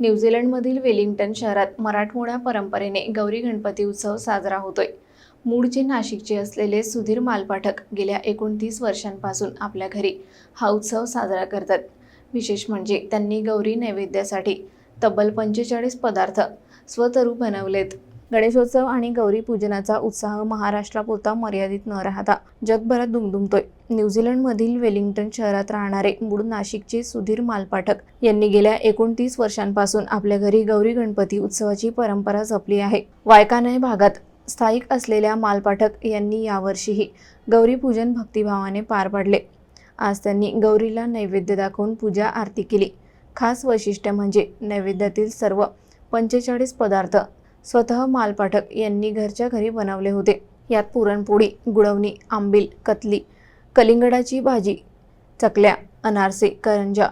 न्यूझीलंडमधील Wellington शहरात मराठमोळ्या परंपरेने गौरी गणपती उत्सव साजरा होतोय. मूळचे नाशिकचे असलेले सुधीर मालपाठक गेल्या एकोणतीस वर्षांपासून आपल्या घरी हा उत्सव साजरा करतात. विशेष म्हणजे त्यांनी गौरी नैवेद्यासाठी तब्बल पंचेचाळीस पदार्थ स्वतरू बनवलेत. गणेशोत्सव आणि गौरी पूजनाचा उत्साह महाराष्ट्रापुरता मर्यादित न राहता जगभरात दुमदुमतोय. न्यूझीलंडमधील वेलिंग्टन शहरात राहणारे मूळ नाशिकचे सुधीर मालपाठक यांनी गेल्या एकोणतीस वर्षांपासून आपल्या घरी गौरी गणपती उत्सवाची परंपरा जपली आहे. वायकानय भागात स्थायिक असलेल्या मालपाठक यांनी यावर्षीही गौरीपूजन भक्तिभावाने पार पाडले. आज त्यांनी गौरीला नैवेद्य दाखवून पूजा आरती केली. खास वैशिष्ट्य म्हणजे नैवेद्यातील सर्व पंचेचाळीस पदार्थ स्वतः मालपाठक यांनी घरच्या घरी बनवले होते. यात पुरणपोळी गुळवणी आंबील कतली कलिंगडाची भाजी चकल्या अनारसे करंजा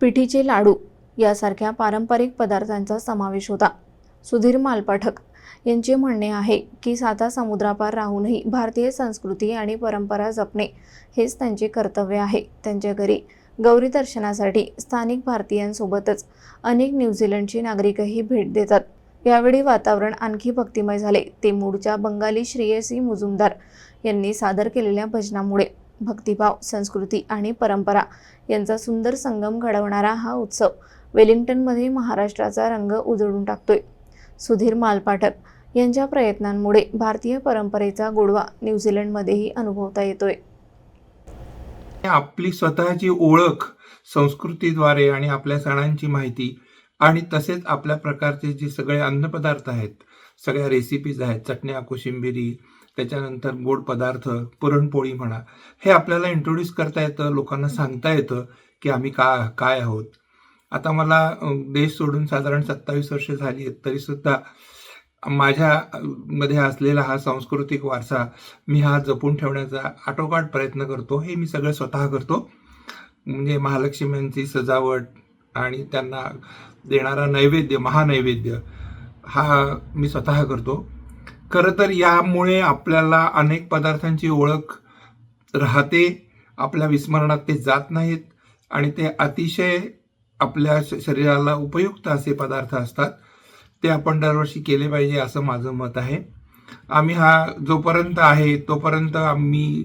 पिठीचे लाडू यासारख्या पारंपरिक पदार्थांचा समावेश होता. सुधीर मालपाठक यांचे म्हणणे आहे की साधा समुद्रापार राहूनही भारतीय संस्कृती आणि परंपरा जपणे हेच त्यांचे कर्तव्य आहे. त्यांच्या घरी गौरी दर्शनासाठी स्थानिक भारतीयांसोबतच अनेक न्यूझीलंडचे नागरिकही भेट देतात. यावेळी वातावरण आणखी भक्तिमय झाले. ते मूळच्या बंगाली श्रेयसी मुजुमदार यांनी सादर केलेल्या भजनामुळे भक्तिभाव संस्कृती आणि परंपरा यांचा सुंदर संगम घडवणारा हा उत्सव वेलिंग्टनमध्ये महाराष्ट्राचा रंग उजळून टाकतोय. सुधीर मालपाठक यांच्या प्रयत्नांमुळे भारतीय परंपरेचा गोडवा न्यूझीलंडमध्येही अनुभवता येतोय. आपली स्वतःची ओळख संस्कृतीद्वारे आणि आपल्या सणांची माहिती आणि तसेच आपल्या प्रकारचे जे सगळे अन्नपदार्थ आहेत सगळ्या रेसिपीज आहेत चटण्या कोशिंबिरी त्याच्यानंतर गोड पदार्थ पुरणपोळी म्हणा हे आपल्याला इंट्रोड्यूस करता येतं लोकांना सांगता येतं की आम्ही का काय आहोत. आता मला देश सोडून साधारण सत्तावीस वर्ष झाली आहेत तरीसुद्धा माझ्या मध्ये असलेला हा सांस्कृतिक वारसा मी हा जपून ठेवण्याचा आटोकाट प्रयत्न करतो. हे मी सगळं स्वतः करतो. म्हणजे महालक्ष्म्यांची सजावट आणि त्यांना देणारा नैवेद्य महानैवेद्य हा मी स्वतः करतो. खरं तर यामुळे आपल्याला अनेक पदार्थांची ओळख राहते आपल्या विस्मरणात ते जात नाहीत आणि ते अतिशय आपल्या श- शरीराला उपयुक्त असे पदार्थ असतात. ते आपण दरवर्षी केले पाहिजे असं माझं मत आहे. आम्ही हा जोपर्यंत आहे तोपर्यंत आम्ही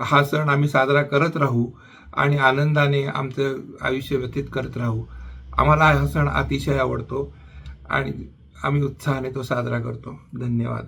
हा सण आम्ही साजरा करत राहू आणि आनंदाने आमचं आयुष्य व्यतीत करत राहू. आम्हाला हा सण अतिशय आवडतो आणि आम्ही उत्साहाने तो साजरा करतो. धन्यवाद.